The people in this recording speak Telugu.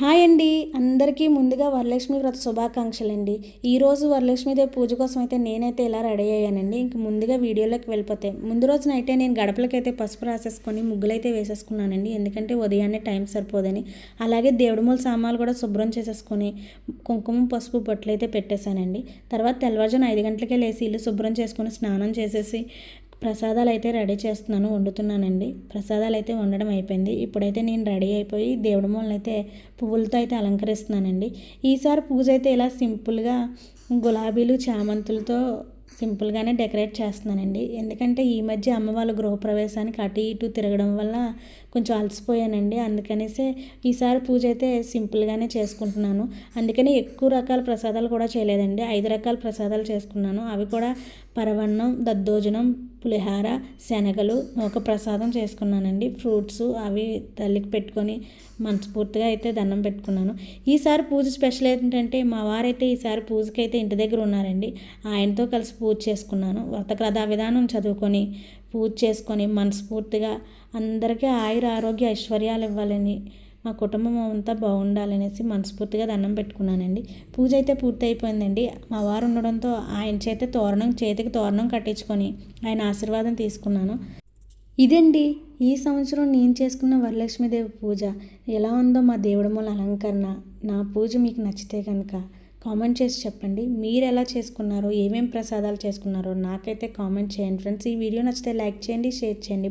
హాయ్ అండి. అందరికీ ముందుగా వరలక్ష్మి వ్రత శుభాకాంక్షలు అండి ఈరోజు వరలక్ష్మీదేవి పూజ కోసం అయితే నేనైతే ఇలా రెడీ అయ్యానండి. ఇంక ముందుగా వీడియోలోకి వెళ్ళిపోతే ముందు రోజున అయితే నేను గడపలకైతే పసుపు రాసేసుకొని ముగ్గులైతే వేసేసుకున్నానండి. ఎందుకంటే ఉదయాన్నే టైం సరిపోదని. అలాగే దేవుడి మూల సామాన్లు కూడా శుభ్రం చేసేసుకొని కుంకుమ పసుపు బొట్లు అయితే పెట్టేశానండి. తర్వాత తెల్లవారుజాను ఐదు గంటలకే లేచి ఇల్లు శుభ్రం చేసుకొని స్నానం చేసేసి ప్రసాదాలు అయితే రెడీ చేస్తున్నాను వండుతున్నానండి. ప్రసాదాలు అయితే వండడం అయిపోయింది. ఇప్పుడైతే నేను రెడీ అయిపోయి దేవుడి అయితే పువ్వులతో అయితే అలంకరిస్తున్నానండి. ఈసారి పూజ అయితే ఇలా సింపుల్గా గులాబీలు చామంతులతో సింపుల్గానే డెకరేట్ చేస్తున్నానండి. ఎందుకంటే ఈ మధ్య అమ్మ వాళ్ళ గృహప్రవేశానికి అటు ఇటు తిరగడం వల్ల కొంచెం అలసిపోయానండి. అందుకనేసి ఈసారి పూజ అయితే సింపుల్గానే చేసుకుంటున్నాను. అందుకనే ఎక్కువ రకాల ప్రసాదాలు కూడా చేయలేదండి. ఐదు రకాల ప్రసాదాలు చేసుకున్నాను. అవి కూడా పరవన్నం దద్దోజనం పులిహార శనగలు ఒక ప్రసాదం చేసుకున్నానండి. ఫ్రూట్స్ అవి తల్లికి పెట్టుకొని మనస్ఫూర్తిగా అయితే దండం పెట్టుకున్నాను. ఈసారి పూజ స్పెషల్ ఏంటంటే మా వారైతే ఈసారి పూజకి అయితే ఇంటి దగ్గర ఉన్నారండి. ఆయనతో కలిసి పూజ చేసుకున్నాను. వ్రతకథా విధానం చదువుకొని పూజ చేసుకొని మనస్ఫూర్తిగా అందరికీ ఆయుర ఆరోగ్య ఐశ్వర్యాలు ఇవ్వాలని మా కుటుంబం అంతా బాగుండాలనేసి మనస్ఫూర్తిగా దండం పెట్టుకున్నానండి. పూజ అయితే పూర్తి అయిపోయిందండి మా వారు ఉండడంతో ఆయన చేత తోరణం చేతికి తోరణం కట్టించుకొని ఆయన ఆశీర్వాదం తీసుకున్నాను. ఇదండి ఈ సంవత్సరం నేను చేసుకున్న వరలక్ష్మీదేవి పూజ. ఎలా ఉందో మా దేవుడి మూల అలంకరణ. నా పూజ మీకు నచ్చితే కనుక కామెంట్ చేసి చెప్పండి. మీరు ఎలా చేసుకున్నారో ఏమేమి ప్రసాదాలు చేసుకున్నారో నాకైతే కామెంట్ చేయండి. ఫ్రెండ్స్ ఈ వీడియో నచ్చితే లైక్ చేయండి షేర్ చేయండి.